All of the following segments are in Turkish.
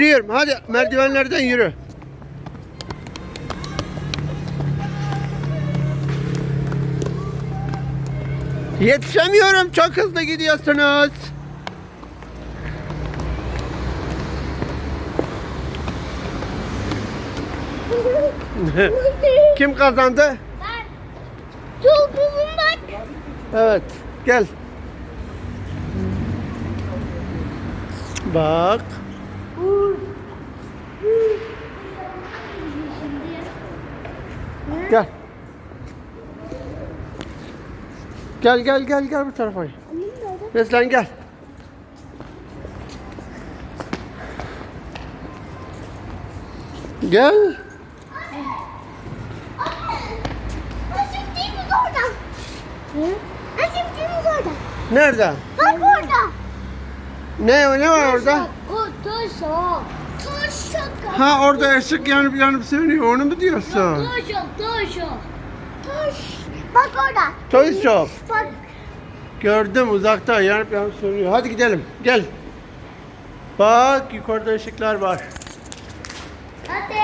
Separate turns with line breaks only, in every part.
Yürüyorum. Hadi merdivenlerden yürü. Yetişemiyorum. Çok hızlı gidiyorsunuz. Kim kazandı?
Ben çok uzun bak.
Evet. Gel. Bak. Gel. Gel gel gel gel bu tarafa. Neslen gel. Gel. Nerede?
Bak orada.
Ne ne var orada?
O. Taşa.
Ha orada ışık yanıp yanıp sönüyor. Onu mu diyorsun?
Taşa, taşa. Taş. Bak orada.
Toy Shop.
Bak.
Gördüm uzakta yanıp yanıp sönüyor. Hadi gidelim. Gel. Bak yukarıda ışıklar var.
Hadi.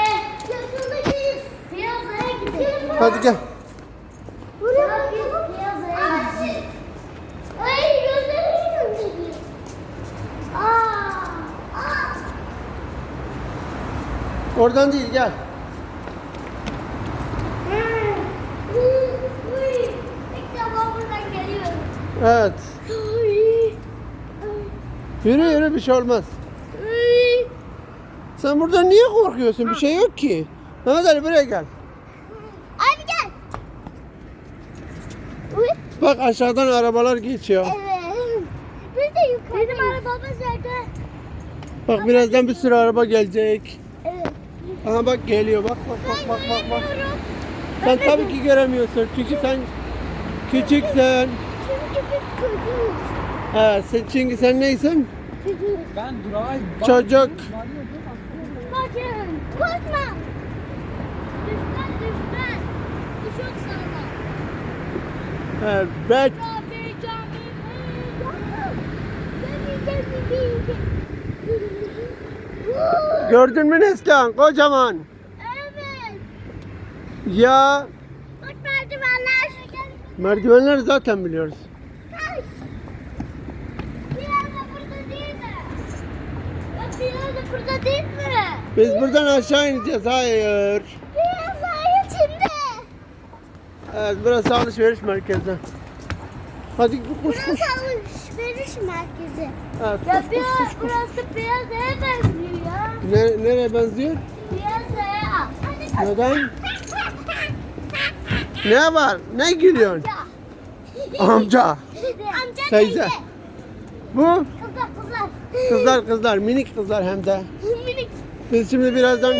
Hadi gel.
Buraya piyazaya gidelim. Ay gözlerim yanıyor. Aa. Aa.
Oradan değil gel.
İlk defa buradan geliyorum.
Evet. Yürü yürü bir şey olmaz. Sen burada niye korkuyorsun? Bir şey yok ki. Mehmet Ali buraya gel.
Hadi gel.
Bak aşağıdan arabalar geçiyor.
Evet. Biz de yukarı. Benim arabamız nerede?
Bak birazdan bir sürü araba gelecek. Aha bak geliyor. Bak bak bak bak bak. bak.
Görüyorum.
Sen tabii ki göremiyorsun. Çünkü sen küçüksen.
Çünkü biz çocuğuz.
Evet, sen, çünkü sen neysin?
Çocuğuz.
Ben durağa
Çocuk.
Bakın. Korkma. Düşman düşman. Bu çok sağlam.
Evet.
Cami.
Gördün mü Neslihan? Kocaman.
Evet.
Ya
Bak merdivenler.
merdivenleri zaten biliyoruz.
Taş. Biraz da burada değil mi? Bak biraz da burada değil mi?
Biz buradan aşağı ineceğiz. Hayır.
Biraz daha içinde.
Evet, burası alışveriş merkezi. Hadi koş
Burası
koş.
alışveriş merkezi.
Evet,
Ya
koş koş
biraz
koş. koş.
burası piyazaya benziyor ya.
Ne, nereye benziyor?
Piyazaya. Hadi
Neden? Ne var? Ne gülüyorsun? Amca.
Amca
Teyze.
teyze.
Bu
Kızlar kızlar.
kızlar kızlar minik kızlar hem de.
Minik.
Biz şimdi birazdan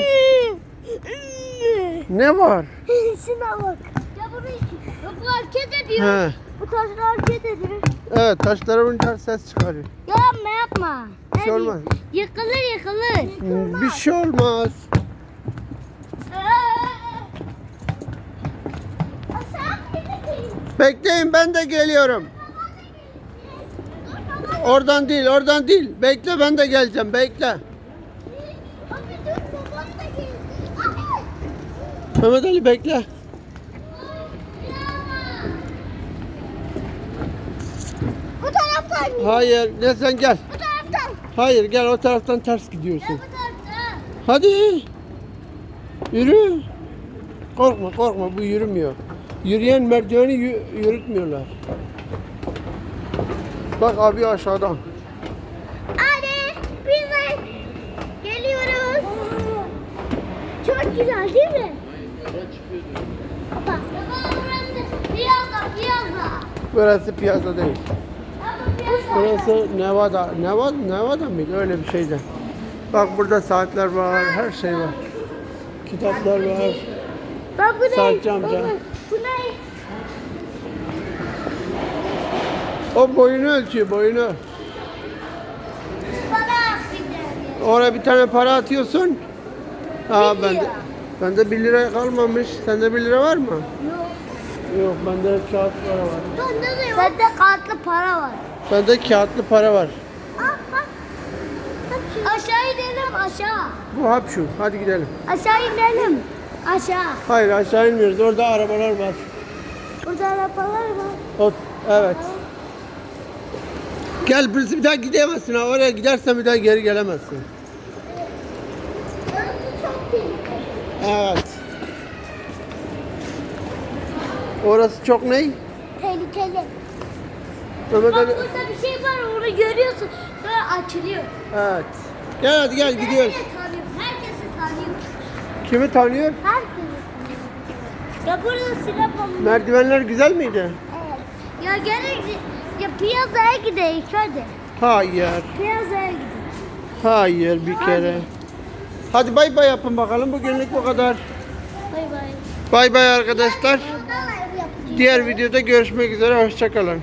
ne var?
Şuna bak. Ya burayı ya bu hareket ediyor.
He.
Bu taşlar hareket ediyor.
Evet taşlara vurunca ses çıkarıyor.
Ya yapma yapma.
Bir şey olmaz.
Yıkılır yıkılır.
Bir şey olmaz. Bekleyin ben de geliyorum. Oradan değil oradan değil. Bekle ben de geleceğim bekle. Mehmet Ali bekle.
Bu taraftan. Bu
Hayır ne sen gel.
taraftan.
Hayır gel o taraftan ters gidiyorsun.
Bu taraftan.
Hadi. Yürü. Korkma korkma bu yürümüyor. Yürüyen merdiveni yü- yürütmüyorlar. Bak abi aşağıdan.
Hadi biz geliyoruz. Çok güzel değil mi? Burası
piyasa değil. Burası Nevada. Nevada, Nevada mıydı? Öyle bir şeydi. Bak burada saatler var, her şey var. Kitaplar var.
Bak bu ne?
Saatçi amca.
Bu ne?
O boyunu ölçüyor, boyunu.
De.
Oraya bir tane para atıyorsun. Aa
Bir
bende,
lira.
bende 1 lira kalmamış. Sende 1 lira var mı?
Yok.
Yok, bende hep kağıt para var.
Bende de yok. Bende kartlı para var.
Bende kağıtlı para var.
Bak. Aşağı inelim aşağı.
Bu hap şu. Hadi gidelim.
Aşağı inelim. Aşağı.
Hayır aşağı inmiyoruz. Orada arabalar var.
Burada arabalar var.
O, evet. Gel birisi bir daha gidemezsin ha. Oraya gidersen bir daha geri gelemezsin. Evet. Orası çok ne?
Tehlikeli.
Mehmet
Bak
Ali.
burada bir şey var onu görüyorsun. Sonra açılıyor.
Evet. Gel hadi gel gidiyoruz.
Tanıyor. Herkesi tanıyor.
Kimi tanıyor?
Herkesi. Ya burada silah bomba.
Merdivenler güzel miydi?
Evet. Ya gerek ya piyazaya gidelim hadi.
Hayır.
Piyazaya gidelim.
Hayır bir kere. Hadi bay bay yapın bakalım. Bugünlük bu kadar.
Bay bay.
Bay bay arkadaşlar.
Ev yapacağız.
Diğer videoda görüşmek üzere. Hoşçakalın.